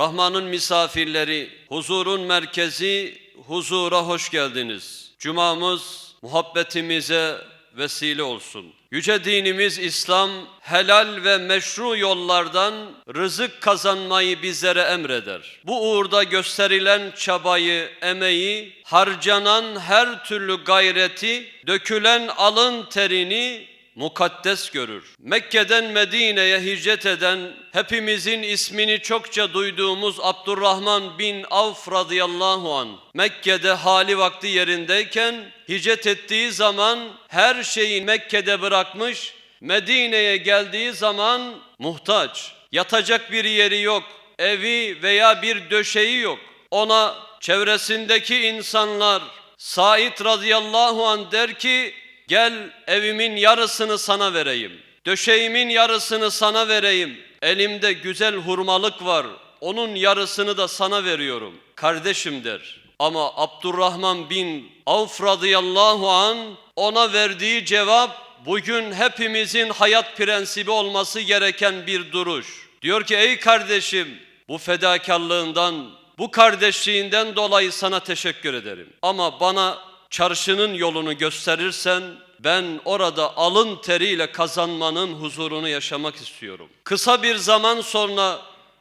Rahman'ın misafirleri, huzurun merkezi, huzura hoş geldiniz. Cumamız muhabbetimize vesile olsun. Yüce dinimiz İslam helal ve meşru yollardan rızık kazanmayı bizlere emreder. Bu uğurda gösterilen çabayı, emeği, harcanan her türlü gayreti, dökülen alın terini mukaddes görür. Mekke'den Medine'ye hicret eden hepimizin ismini çokça duyduğumuz Abdurrahman bin Avf radıyallahu an Mekke'de hali vakti yerindeyken hicret ettiği zaman her şeyi Mekke'de bırakmış Medine'ye geldiği zaman muhtaç. Yatacak bir yeri yok, evi veya bir döşeği yok. Ona çevresindeki insanlar Said radıyallahu an der ki Gel evimin yarısını sana vereyim. Döşeğimin yarısını sana vereyim. Elimde güzel hurmalık var. Onun yarısını da sana veriyorum. Kardeşim der. Ama Abdurrahman bin Avf radıyallahu an ona verdiği cevap bugün hepimizin hayat prensibi olması gereken bir duruş. Diyor ki ey kardeşim bu fedakarlığından, bu kardeşliğinden dolayı sana teşekkür ederim. Ama bana çarşının yolunu gösterirsen ben orada alın teriyle kazanmanın huzurunu yaşamak istiyorum. Kısa bir zaman sonra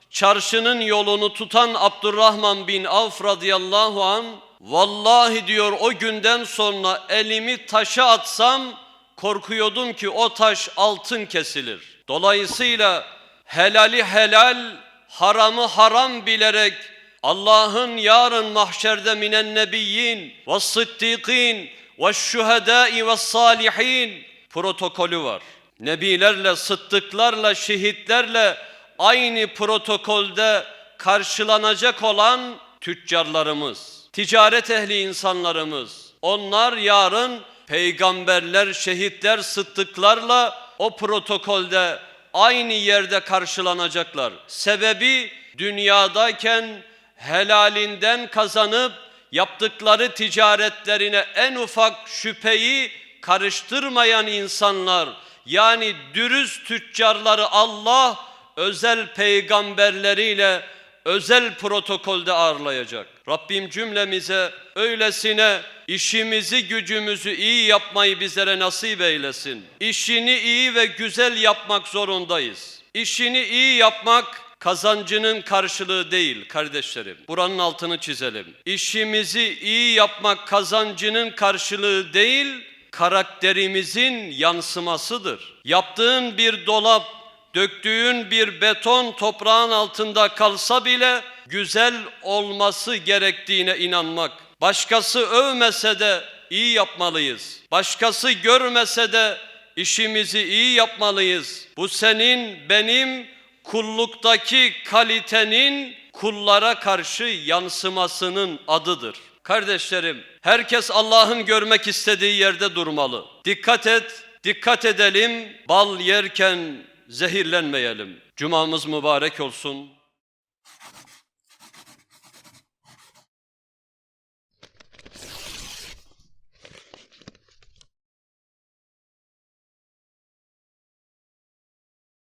çarşının yolunu tutan Abdurrahman bin Avf radıyallahu an vallahi diyor o günden sonra elimi taşa atsam korkuyordum ki o taş altın kesilir. Dolayısıyla helali helal, haramı haram bilerek Allah'ın yarın mahşerde minen nebiyyin ve sıddikin ve şühedai ve salihin protokolü var. Nebilerle, sıddıklarla, şehitlerle aynı protokolde karşılanacak olan tüccarlarımız, ticaret ehli insanlarımız. Onlar yarın peygamberler, şehitler, sıddıklarla o protokolde aynı yerde karşılanacaklar. Sebebi dünyadayken helalinden kazanıp yaptıkları ticaretlerine en ufak şüpheyi karıştırmayan insanlar yani dürüst tüccarları Allah özel peygamberleriyle özel protokolde ağırlayacak. Rabbim cümlemize öylesine işimizi gücümüzü iyi yapmayı bizlere nasip eylesin. İşini iyi ve güzel yapmak zorundayız. İşini iyi yapmak kazancının karşılığı değil kardeşlerim. Buranın altını çizelim. İşimizi iyi yapmak kazancının karşılığı değil, karakterimizin yansımasıdır. Yaptığın bir dolap, döktüğün bir beton toprağın altında kalsa bile güzel olması gerektiğine inanmak. Başkası övmese de iyi yapmalıyız. Başkası görmese de işimizi iyi yapmalıyız. Bu senin, benim kulluktaki kalitenin kullara karşı yansımasının adıdır. Kardeşlerim, herkes Allah'ın görmek istediği yerde durmalı. Dikkat et, dikkat edelim, bal yerken zehirlenmeyelim. Cumamız mübarek olsun.